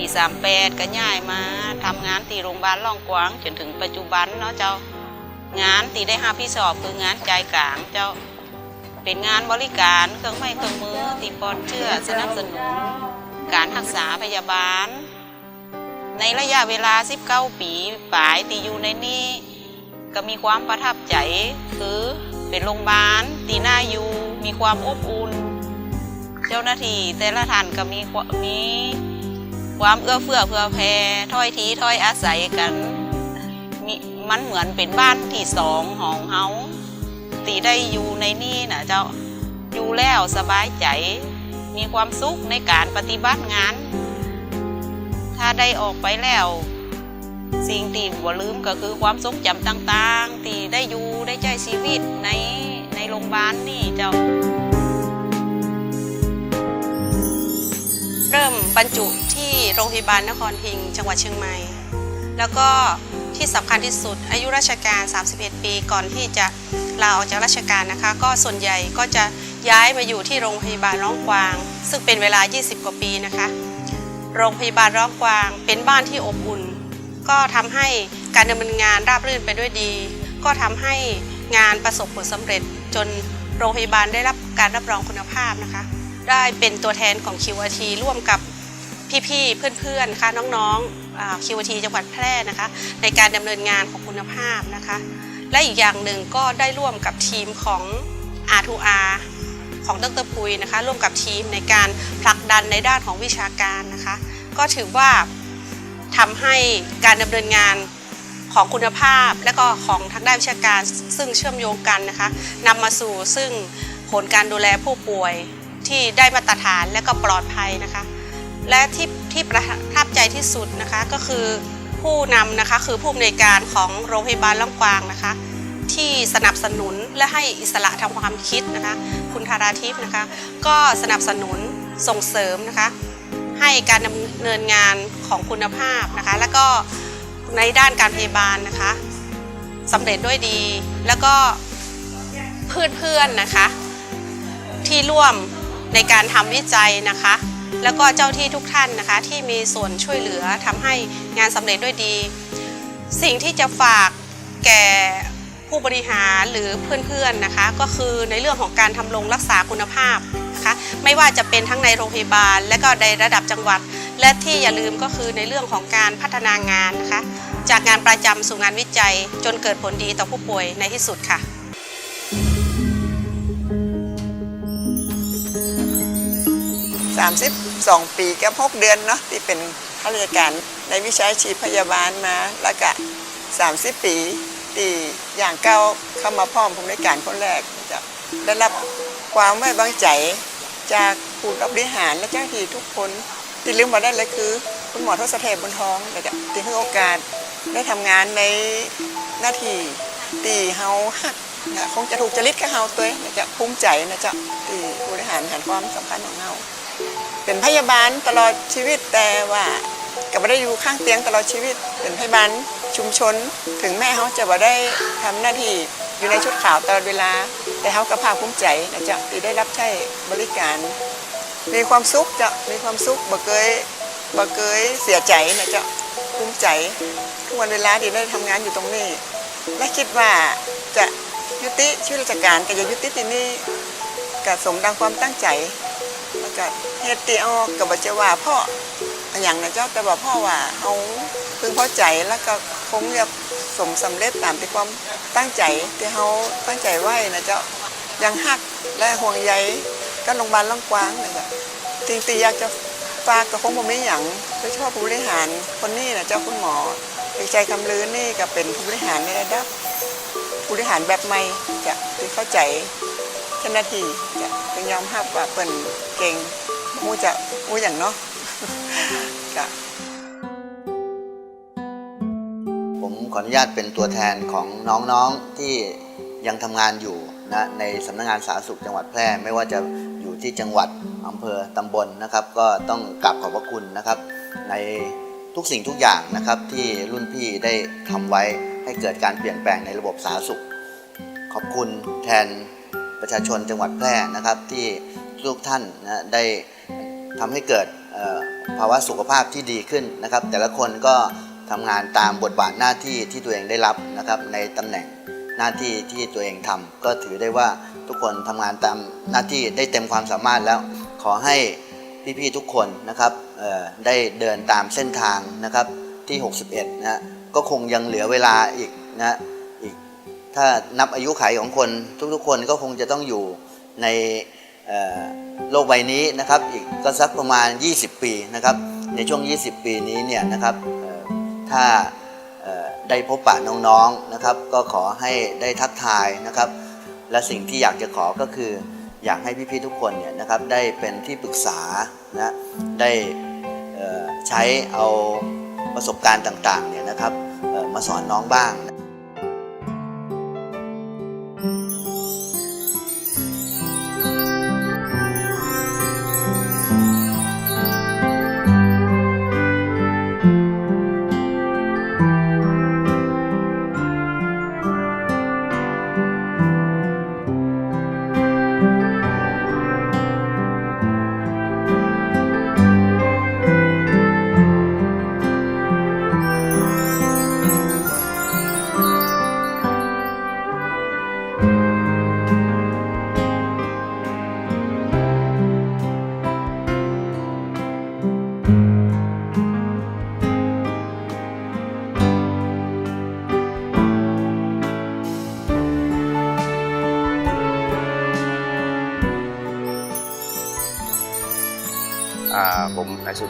ปีสามแปดก็ย้ายมาทำงานตีโรงพยาบาลล่องกวางจนถึงปัจจุบันเนาะเจ้างานตีได้ห้าพี่สอบคืองานใจกลางเจ้า เป็นงานบริการเครื่องไม้เครื่องมือตีปอนเชื่อสนับสนุน การรักษาพยาบาล ในระยะเวลา 19 ปีปลายตีอยู่ในนี้ ก็มีความประทับใจ คือเป็นโรงพยาบาลตีหน้าอยู่มีความอบอุ่น เจ้าหน้าที่แต่ละท่านก็มีมี ความเอื้อเฟื้อเผื่อแผ่ถ้อยทีถ้อยอาศัยกันม,มันเหมือนเป็นบ้านที่สองของเฮาตีได้อยู่ในนี่นะเจ้าอยู่แล้วสบายใจ มีความสุขในการปฏิบัติงาน ถ้าได้ออกไปแล้ว สิ่งที่บ่ลืมก็คือความทรงจำต่างๆที่ได้อยู่ได้ใช้ชีวิตในในโรงพยาบาลนี่เจ้า เริ่มบรรจุ ที่โรงพยาบาลนครพิงจังหวัดเชียงใหม่ แล้วก็ที่สำคัญที่สุดอายุราชการ 31 ปีก่อนที่จะลาออกจากราชการนะคะ ก็ส่วนใหญ่ก็จะย้ายมาอยู่ที่โรงพยาบาลร้องกวาง ซึ่งเป็นเวลา 20 กว่าปีนะคะ โรงพยาบาลร้องกวางเป็นบ้านที่อบอุ่น ก็ทำให้การดำเนินงานราบรื่นไปด้วยดี ก็ทำให้งานประสบผลสำเร็จจนโรงพยาบาลได้รับการรับรองคุณภาพนะคะ ได้เป็นตัวแทนของ QRT ร่วมกับ พี่ๆ เพื่อนๆนะคะน้องๆ QRT จังหวัดแพร่นะคะ ในการดำเนินงานของคุณภาพนะคะ และอีกอย่างหนึ่งก็ได้ร่วมกับทีมของ R2R ของดรปุยนะคะ ร่วมกับทีมในการผลักดันในด้านของวิชาการนะคะ ก็ถือว่าทำให้การดำเนินงานของคุณภาพและก็ของทางด้านวิชาการซึ่งเชื่อมโยงกันนะคะนำมาสู่ซึ่งผลการดูแลผู้ป่วยที่ได้มาตรฐานและก็ปลอดภัยนะคะ และที่ที่ประทับใจที่สุดนะคะก็คือผู้นำนะคะคือผู้อำนวยการของโรงพยาบาลล่องกวางนะคะ ที่สนับสนุนและให้อิสระทางความคิดนะคะ คุณธาราทิพย์นะคะ ก็สนับสนุนส่งเสริมนะคะ ให้การดำเนินงานของคุณภาพนะคะ แล้วก็ในด้านการพยาบาลนะคะสำเร็จด้วยดี แล้วก็เพื่อนๆนะคะ ที่ร่วมในการทำวิจัยนะคะ แล้วก็เจ้าที่ทุกท่านนะคะ ที่มีส่วนช่วยเหลือทำให้งานสำเร็จด้วยดี สิ่งที่จะฝากแก่ผู้บริหารหรือเพื่อนๆนะคะ ก็คือในเรื่องของการทำรงรักษาคุณภาพนะคะไม่ว่าจะเป็นทั้งในโรงพยาบาล และก็ในระดับจังหวัด และที่อย่าลืมก็คือในเรื่องของการพัฒนางานนะคะจากงานประจำสู่งานวิจัยจนเกิดผลดีต่อผู้ป่วยในที่สุดค่ะ 32 ปีกับ 6 เดือนเนาะที่เป็นข้าราชการในวิชาชีพพยาบาลมา แล้วก็ 30 ปีที่อย่างเก้าเข้ามาพร้อมผมในการคนแรกจะได้รับความไว้วางใจจากผู้รับบริหารและเจ้าหน้าที่ทุกคนที่ลืมมาได้เลยคือ คุณหมอทศเทพบุญทองแล้วก็ที่ให้โอกาสได้ทำงานในหน้าที่ตีเฮาฮักคงจะถูกจริตกับเฮาตัวนะจะภูมิใจนะจ๊ะที่ผู้บริหารเห็นความสำคัญของเฮา เป็นพยาบาลตลอดชีวิตแต่ว่าก็ไม่ได้อยู่ข้างเตียงตลอดชีวิต เป็นพยาบาลชุมชน ถึงแม่เขาจะบ่ได้ทำหน้าที่อยู่ในชุดขาวตลอดเวลา แต่เขาก็ภาคภูมิใจนะจ๊ะที่ได้รับใช้บริการ มีความสุขจ้ะมีความสุขบ่เคยบ่เคยเสียใจนะจ๊ะภูมิใจทุกวันเวลาที่ได้ทำงานอยู่ตรงนี้ และคิดว่าจะยุติชีวิตราชการก็จะยุติที่นี่ก็สมดังความตั้งใจ ก็เฮ็ดตีออกกับบัจว่าพ่ออย่างนะเจ้าแต่ว่าพ่อว่าเขาพึงพอใจแล้วก็คงจะสมสำเร็จตามที่ความตั้งใจที่เขาตั้งใจไว้นะเจ้ายังฮักและห่วงใยก็โรงพยาบาลล่องกว้างนะจ๊ะจริงๆอยากจะฝากกับคงบ่มีหยังโดยเฉพาะผู้บริหารคนนี้นะเจ้าคุณหมอเอกใจคำลือนี่ก็เป็นผู้บริหารในระดับผู้บริหารแบบใหม่จะที่เข้าใจ เจ้าหน้าที่จะเป็นยอมรับว่าเปิ่นเก่งมูจะมูอย่างเนาะก็ผมขออนุญาตเป็นตัวแทนของน้องๆที่ยังทำงานอยู่นะในสำนักงานสาธารณสุขจังหวัดแพร่ ไม่ว่าจะอยู่ที่จังหวัดอำเภอตำบลนะครับ ก็ต้องกราบขอบพระคุณนะครับ ในทุกสิ่งทุกอย่างนะครับที่รุ่นพี่ได้ทำไว้ให้เกิดการเปลี่ยนแปลงในระบบสาธารณสุข ขอบคุณแทน ประชาชนจังหวัดแพร่นะครับ ที่ทุกท่านนะได้ทำให้เกิดภาวะสุขภาพที่ดีขึ้นนะครับ แต่ละคนก็ทำงานตามบทบาทหน้าที่ที่ตัวเองได้รับนะครับในตำแหน่งหน้าที่ที่ตัวเองทำก็ถือได้ว่าทุกคนทำงานตามหน้าที่ได้เต็มความสามารถแล้ว ขอให้พี่ๆทุกคนนะครับได้เดินตามเส้นทางนะครับที่ 61นะก็คงยังเหลือเวลาอีกนะ ถ้านับอายุขัยของคนทุกๆ คนก็คงจะต้องอยู่ในโลกใบนี้นะครับ อีกก็สักประมาณ 20 ปีนะครับ ในช่วง 20 ปีนี้เนี่ยนะครับถ้าได้พบปะน้องๆนะครับ ก็ขอให้ได้ทักทายนะครับ และสิ่งที่อยากจะขอก็คืออยากให้พี่ๆทุกคนเนี่ยนะครับได้เป็นที่ปรึกษานะได้ใช้เอาประสบการณ์ต่างๆเนี่ยนะครับมาสอนน้องบ้าง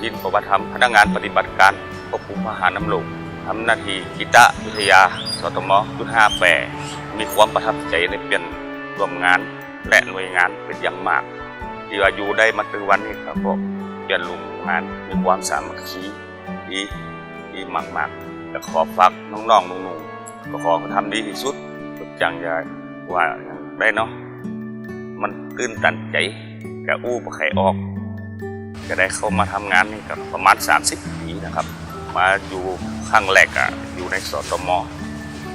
ินประวัติธรรมพนักงานปฏิบัติการควบคุมอาหารน้ำลงทำหน้าที่กิตะวิทยาสตมรุ่นห้าแปมีความประทับใจในเปลี่ยนร่วมงาน และหน่วยงานเป็นอย่างมากที่ว่ายู่ได้มาถึงวันนี้ครับผมเปลี่ยนลุงงานมีความสามัคคีดีดีมากๆและขอฝากน้องๆนุ่งๆก็ขอทำดีที่สุดทุกอย่างอย่าว่าได้เนาะมันตื้นตันใจแกอู้บ่ใครออก ก็ได้เข้ามาทำงานนี่กับประมาณ 30 ปีนะครับ มาอยู่ครั้งแรกอะอยู่ในสตม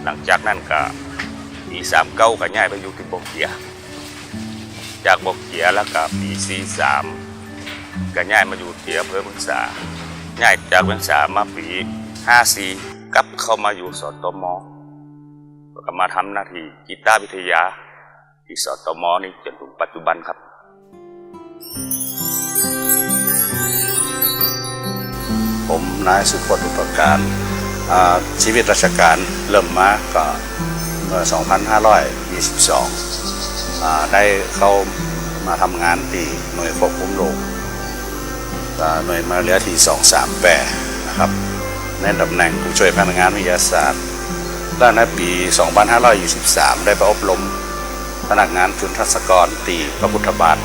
หลังจากนั้นก็ปีสามเก้าก็ย้ายไปอยู่ที่บกเกีย จากบกเกียแล้วก็ปีสี่สามก็ย้ายมาอยู่ที่อำเภอเมืองสาย้ายจากเมืองสามาปีห้าสี่กลับเข้ามาอยู่สตมก็มาทำหน้าที่กีตาร์วิทยาที่สตมนี่จนถึงปัจจุบันครับผม นายสุพจน์อุปการชีวิตราชการเริ่มมาก็เมื่อ 2522อได้เข้ามาทำงานที่หน่วยควบคุมโรคหน่วยมาเรือที่ 238 นะครับ ในตำแหน่งผู้ช่วยพนักงานวิทยาศาสตร์ และในปี 2523 ได้ไปอบรมพนักงานทุนทัศกรตีพระพุทธบาท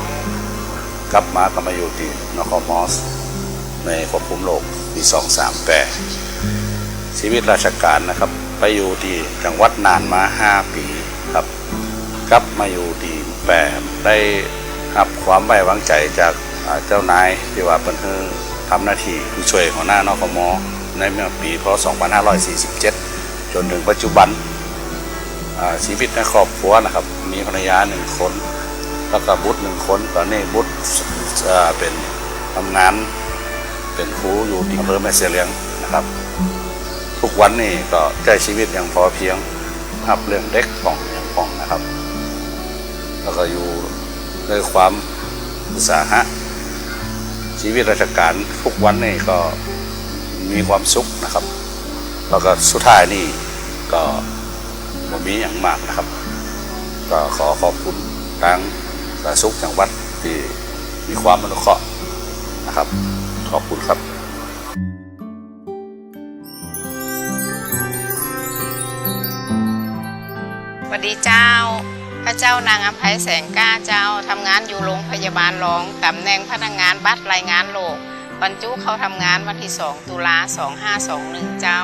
กลับมาก็มาอยู่ที่นครมอส ในควบคุมโรคปี238ชีวิตราชการนะครับ ไปอยู่ที่จังหวัดนานมา 5 ปีครับกลับมาอยู่ที่แปดได้รับความไว้วางใจจากเจ้านายที่ว่าเป็นคือทำหน้าที่ผู้ช่วยหัวหน้านคมในเมื่อปีพศ2547 จนถึงปัจจุบันชีวิตในครอบครัวนะครับ มีภรรยาหนึ่งคน แล้วก็บุตรหนึ่งคน ตอนนี้บุตรเป็นทำงาน เป็นครูอยู่ที่อำเภอแม่เสียเลียงนะครับ ทุกวันนี้ก็ใช้ชีวิตอย่างพอเพียงรับเรื่องเด็กป่องอย่างป่องนะครับ แล้วก็อยู่ด้วยความอุตสาหะชีวิตราชการทุกวันนี่ก็มีความสุขนะครับ แล้วก็สุดท้ายนี่ก็บ่มีอย่างมากนะครับ ก็ขอขอบคุณทางสาธารณสุขจังหวัดที่มีความอนุเคราะห์นะครับ ขอบคุณครับสวัสดีเจ้า พระเจ้านางอภัยแสงก้าเจ้าทำงานอยู่โรงพยาบาลรองตำแหน่งพนักงานบัตรรายงานโลกบรรจุเข้าทำงานวันที่ 2 ตุลา 2521 เจ้า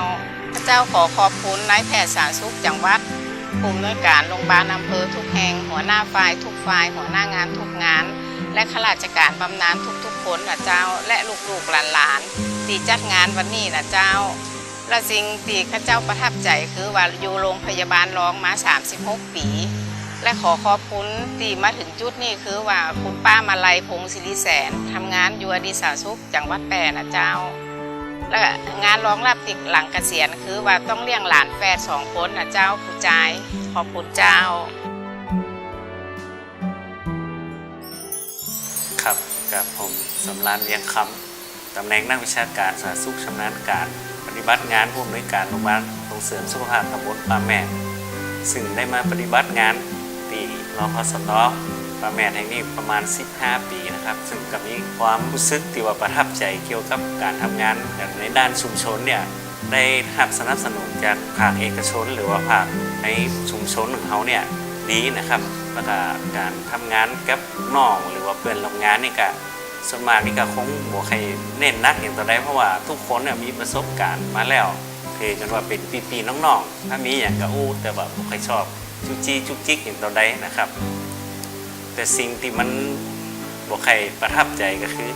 พระเจ้าขอขอบคุณนายแพทย์สาธารณสุขจังหวัดผู้อำนวยการโรงพยาบาลอำเภอทุกแห่ง หัวหน้าฝ่ายทุกฝ่าย หัวหน้างานทุกงาน และข้าราชการบำนาญทุกๆคนนะเจ้า และลูกๆหลานๆที่จัดงานวันนี้นะเจ้า และสิ่งที่ข้าเจ้าประทับใจคือว่าอยู่โรงพยาบาลร้องมา 36 ปี และขอขอบคุณที่มาถึงจุดนี้คือว่าคุณป้ามาลัยพงศิริแสนทำงานอยู่อดีสาสุขจังหวัดแปรนะเจ้า และงานร้องรับติดหลังเกษียณคือว่าต้องเลี้ยงหลานแฝดสองคนนะเจ้าผู้ชายขอบคุณเจ้า ครับกับผมสำรานเลียงคำตำแหน่งนักวิชาการสาธารณสุขชำนาญการ ปฏิบัติงานผู้อำนวยการโรงพยาบาลส่งเสริมสุขภาพตำบลปาแม่ซึ่งได้มาปฏิบัติงานตีรอพสตป่าแม่แห่งนี้ประมาณ 15 ปีนะครับ ซึ่งก็มีความรู้สึกที่ว่าประทับใจเกี่ยวกับการทำงานอย่างในด้านชุมชนเนี่ยได้รับสนับสนุนจากภาคเอกชน หรือว่าภาคในชุมชนของเขาเนี่ย ดีนะครับแล้วก็การทำงานกับน้องหรือว่าเพื่อนร่วมงานนี่ก็ส่วนมากนี่ก็คงบ่ใครเน้นนักอย่างต่อได้เพราะว่าทุกคนเนี่ยมีประสบการณ์มาแล้วเทกันว่าเป็นปีๆน้องๆ ถ้ามีอย่างก็อู้แต่ว่าบ่ใครชอบจุกจี้จุกจิกอย่างต่อได้นะครับ แต่สิ่งที่มันบ่ใครประทับใจก็คือ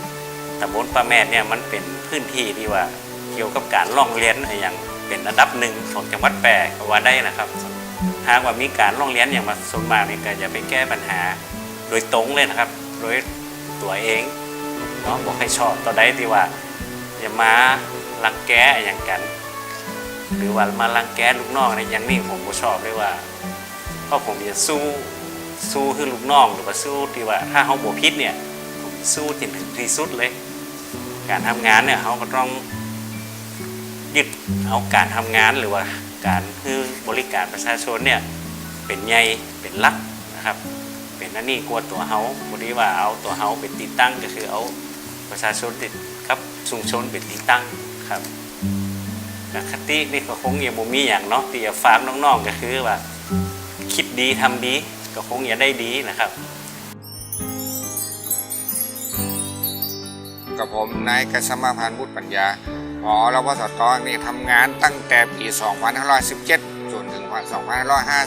ตำบลปลาแมดเนี่ยมันเป็นพื้นที่ที่ว่าเกี่ยวกับการล่องเรียนอะไรอย่างเป็นอันดับหนึ่งของจังหวัดแปรก็ว่าได้นะครับ หากว่ามีการล่องเรียนอย่างมาส่วนมากนี่ก็จะไปแก้ปัญหาโดยตรงเลยนะครับ โดยตัวเองเนาะบอกให้ชอบต่อได้ที่ว่า อย่ามารังแกอย่างกัน หรือว่ามารังแกลูกน้องในอย่างนี้ผมก็ชอบเลยว่าเพราะผมจะสู้สู้คือลูกน้องหรือว่าสู้ที่ว่า ถ้าเขาบวพิษเนี่ยผมสู้จนถึงที่สุดเลย การทำงานเนี่ยเขาก็ต้องยึดเอาการทำงานหรือว่า การคือบริการประชาชนเนี่ยเป็นใหญ่เป็นลักนะครับ เป็นอันนี้กลัวตัวเฮาบดีว่าเอาตัวเฮาเป็นติดตั้งก็คือเอาประชาชนติดกับชุมชนเป็นติดตั้งครับแต่คตินี่ก็คงยังบ่มีอย่างเนาะที่จะฝากน้องๆก็คือว่า คิดดีทำดีก็คงจะได้ดีนะครับกับผมนายกษมพันธ์บุตรปัญญา พอรพสตนี่ทำงานตั้งแต่ปี 2517 จนถึงปี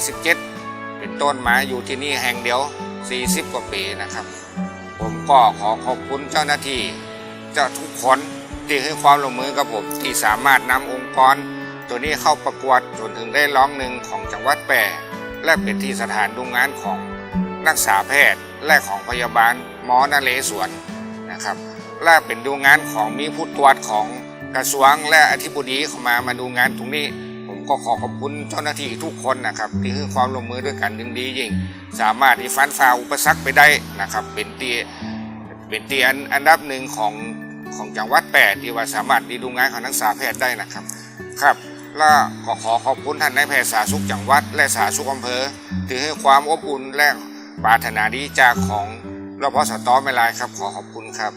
2557 เป็นต้นมาอยู่ที่นี่แห่งเดียว 40 กว่าปีนะครับ ผมก็ขอขอบคุณเจ้าหน้าที่ เจ้าทุกคนที่ให้ความร่วมมือกับผมที่สามารถนำองค์กร ตัวนี้เข้าประกวดจนถึงได้ร้องหนึ่งของจังหวัดแปรและเป็นที่สถานดูงานของนักษาแพทย์และของพยาบาลหมอนเรศวรนะครับและเป็นดูงานของมีผู้ตรวจของ กระทรวงและอธิบดีเข้ามามาดูงานตรงนี้ ผมก็ขอขอบคุณเจ้าหน้าที่ทุกคนนะครับ ที่ให้ความร่วมมือด้วยกันดึงดียิ่ง สามารถที่ฟันฝ่าอุปสรรคไปได้นะครับ เป็นเตียเป็นเตีอันอันดับหนึ่งของของจังหวัดแปดที่ว่าสามารถดีดูงานของนักศึกษาแพทย์ได้นะครับครับแล้วก็ขอขอบคุณท่านนายแพทย์สาธารณสุขจังหวัด และสาธารณสุขอำเภอที่ให้ความอบอุ่นและปรารถนาดีจากของรพสตไม่ลายครับขอขอบคุณครับ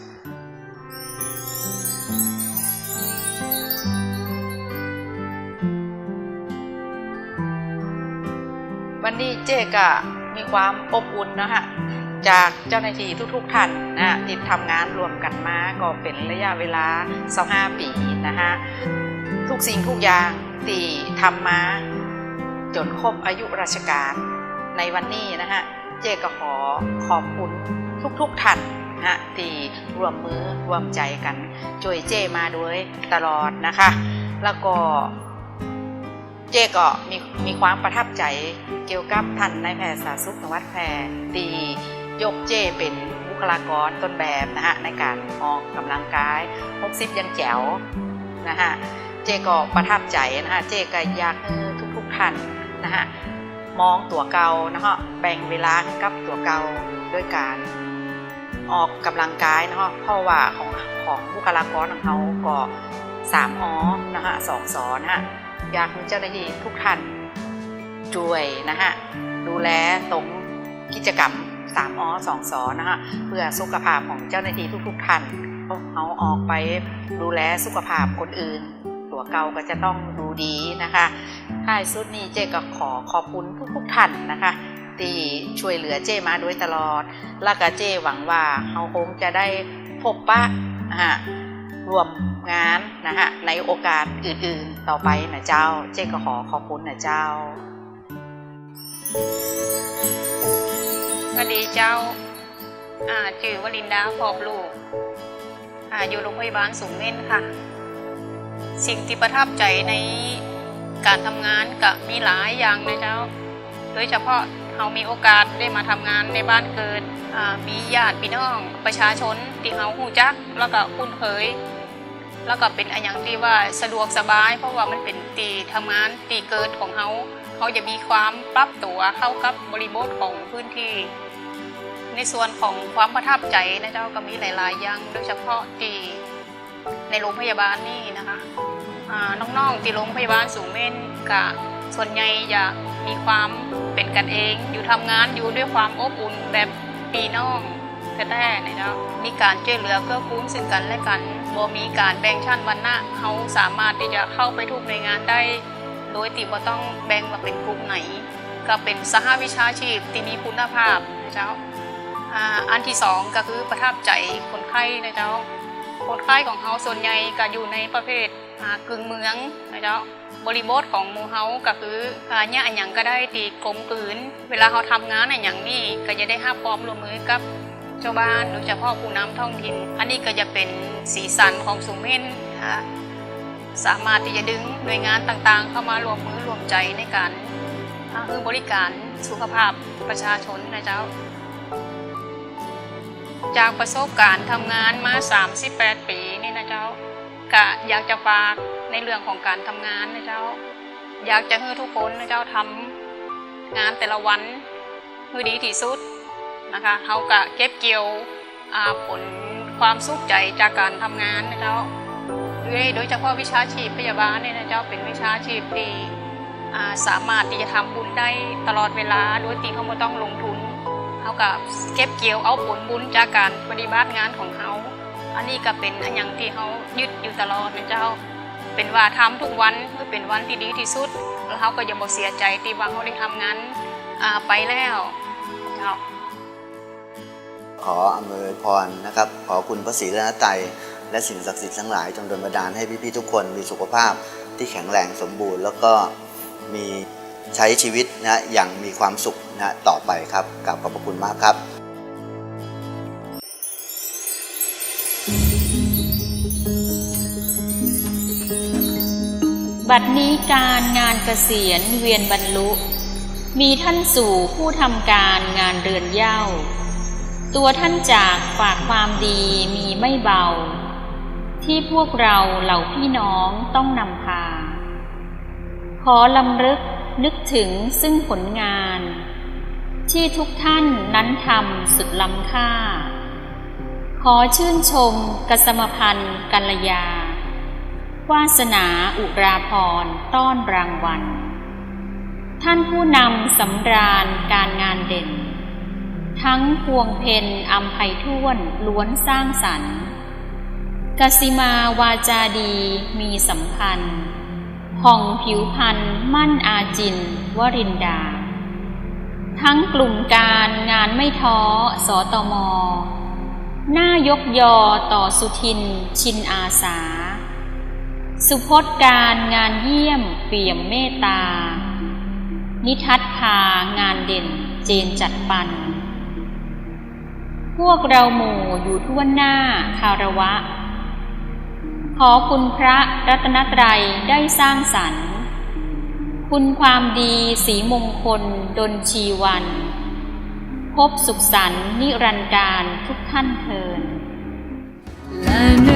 นี้เจ๊ก็มีความอบอุ่นนะฮะจากเจ้าหน้าที่ทุกๆท่านนะที่ทำงานรวมกันมาก็เป็นระยะเวลา 25 ปีนะฮะทุกสิ่งทุกอย่างที่ทำมาจนครบอายุราชการในวันนี้นะฮะเจ๊ก็ขอขอบคุณทุกๆท่านนะที่รวมมือรวมใจกันช่วยเจ้มาโดยตลอดนะคะ แล้วก็ เจก็มีมีความประทับใจเกี่ยวกับท่านนายแพทย์สาธารณสุขจังหวัดแพร่ตียกเจเป็นบุคลากรต้นแบบนะฮะในการออกกำลังกาย60ยังแจ๋วนะฮะเจก็ประทับใจนะฮะเจก็อยากให้ทุกท่านนะฮะมองตัวเก่านะฮะแบ่งเวลาให้กับตัวเก่าด้วยการออกกำลังกายนะฮะเพราะว่าของของบุคลากรของเขาก็สามอนะฮะสองสอนะฮะ อยากให้เจ้าหน้าที่ทุกท่านช่วยนะฮะดูแลตรงกิจกรรม3อ2สอนะฮะเพื่อสุขภาพของเจ้าหน้าที่ทุกๆท่านเอาออกไปดูแลสุขภาพคนอื่น ตัวเก่าก็จะต้องดูดีนะคะท้ายสุดนี้เจ๊ก็ขอขอบคุณทุกๆท่านนะคะที่ช่วยเหลือเจ้มาโดยตลอด แล้วก็เจ้หวังว่าเขาคงจะได้พบปะนะฮะรวมงานนะฮะในโอกาสอื่น ต่อไปนะเจ้า เจ๊ก็ขอขอบคุณนะเจ้า สวัสดีเจ้า อ่าชื่อวลินดาพอบลูก อ่าอยู่โรงพยาบาลสูงเม่นค่ะ สิ่งที่ประทับใจในการทำงานก็มีหลายอย่างนะเจ้า โดยเฉพาะเรามีโอกาสได้มาทำงานในบ้านเกิดอ่ามีญาติพี่น้องประชาชนที่เราหูจัก แล้วก็คุ้นเคย แล้วก็เป็นอนอย่างที่ว่าสะดวกสบาย เพราะว่ามันเป็นตีทำงานตีเกิดของเขาเขาจะมีความปรับตัวเข้ากับบริบทของพื้นที่ ในส่วนของความประทับใจนะเจ้าก็มีหลาย ๆ อย่างโดยเฉพาะที่ในโรงพยาบาลนี่นะคะน้องๆที่โรงพยาบาลสูงเม่นกะส่วนใหญ่จะมีความเป็นกันเอง อยู่ทำงานอยู่ด้วยความอบอุ่นแบบพี่น้องแท้ๆนะเจ้ามีการช่วยเหลือเกื้อกูลซึ่งกันและกัน บ่มีการแบ่งชั้นวรรณะเขาสามารถที่จะเข้าไปทุกหน่วยงานได้ โดยที่บ่ต้องแบ่งว่าเป็นกลุ่มไหน ก็เป็นสหวิชาชีพที่มีคุณภาพนะเจ้าอันที่สองก็คือประทับใจคนไข้นะเจ้าคนไข้ของเขาส่วนใหญ่ก็อยู่ในประเภทกึ่งเมืองนะเจ้าบริบทของมูเฮาก็คือเนี่ยอันยังก็ได้ตีกลมกลืน เวลาเขาทำงานอันยังนี่ก็จะได้ห้าพร้อมรวมมือกับ ชาวบ้านโดยเฉพาะผู้นำท้องถิ่นอันนี้ก็จะเป็นสีสันของสุเมนนะคะสามารถที่จะดึงหน่วยงานต่างๆ เข้ามารวมมือรวมใจในการอ่าคือบริการสุขภาพประชาชนนะเจ้า จากประสบการณ์ทำงานมา 38 ปีนี่นะเจ้ากะอยากจะฝากในเรื่องของการทำงานนะเจ้า อยากจะให้ทุกคนนะเจ้าทำงานแต่ละวันให้ดีที่สุด นะคะเขากะเก็บเกี่ยวผลความสุขใจจากการทำงานนะเจ้าโดยเฉพาะวิชาชีพพยาบาลเนี่ยนะเจ้าเป็นวิชาชีพที่สามารถที่จะทำบุญได้ตลอดเวลาโดยที่เขาไม่ต้องลงทุนเขาก็เก็บเกี่ยวเอาผลบุญจากการปฏิบัติงานของเขา อันนี้ก็เป็นอันยังที่เขายึดอยู่ตลอดนะเจ้า เป็นว่าทำทุกวันคือเป็นวันที่ดีที่สุด แล้วเขาก็อย่าบอกเสียใจที่ว่าเขาได้ทำงานไปแล้วเจ้า ขออำนวยพรนะครับ ขอคุณพระศรีรัตนตรัยและสิ่งศักดิ์สิทธิ์ทั้งหลายจงดลบันดาลให้พี่ๆทุกคนมีสุขภาพที่แข็งแรงสมบูรณ์ แล้วก็มีใช้ชีวิตนะอย่างมีความสุขนะต่อไปครับกราบขอบพระคุณมากครับบัดนี้การงานเกษียณเวียนบรรลุ มีท่านสู่ผู้ทำการงานเรือนเย้า ตัวท่านจากฝากความดีมีไม่เบา ที่พวกเราเหล่าพี่น้องต้องนำพา ขอลำลึกนึกถึงซึ่งผลงาน ที่ทุกท่านนั้นทำสุดล้ำค่า ขอชื่นชมกสมพันธ์กัลยา วาสนาอุราพรต้อนรางวัล ท่านผู้นำสำราญการงานเด่น ทั้งพวงเพนอัมไพท่วนล้วนสร้างสรรค์กสิมาวาจาดีมีสัมพันธ์ผ่องผิวพันธ์มั่นอาจิน วรินดา ทั้งกลุ่มการงานไม่ท้อสอตมหน้ายกยอต่อสุทิน ชินอาสา สุพจน์การงานเยี่ยมเปี่ยมเมตตา นิทัศพางานเด่นเจนจัดปัน พวกเราหมู่อยู่ทั่วหน้าคารวะ ขอคุณพระรัตนตรัยได้สร้างสรรค์ คุณความดีสีมงคลดนชีวัน พบสุขสันต์นิรันดร์การทุกท่านเทินและ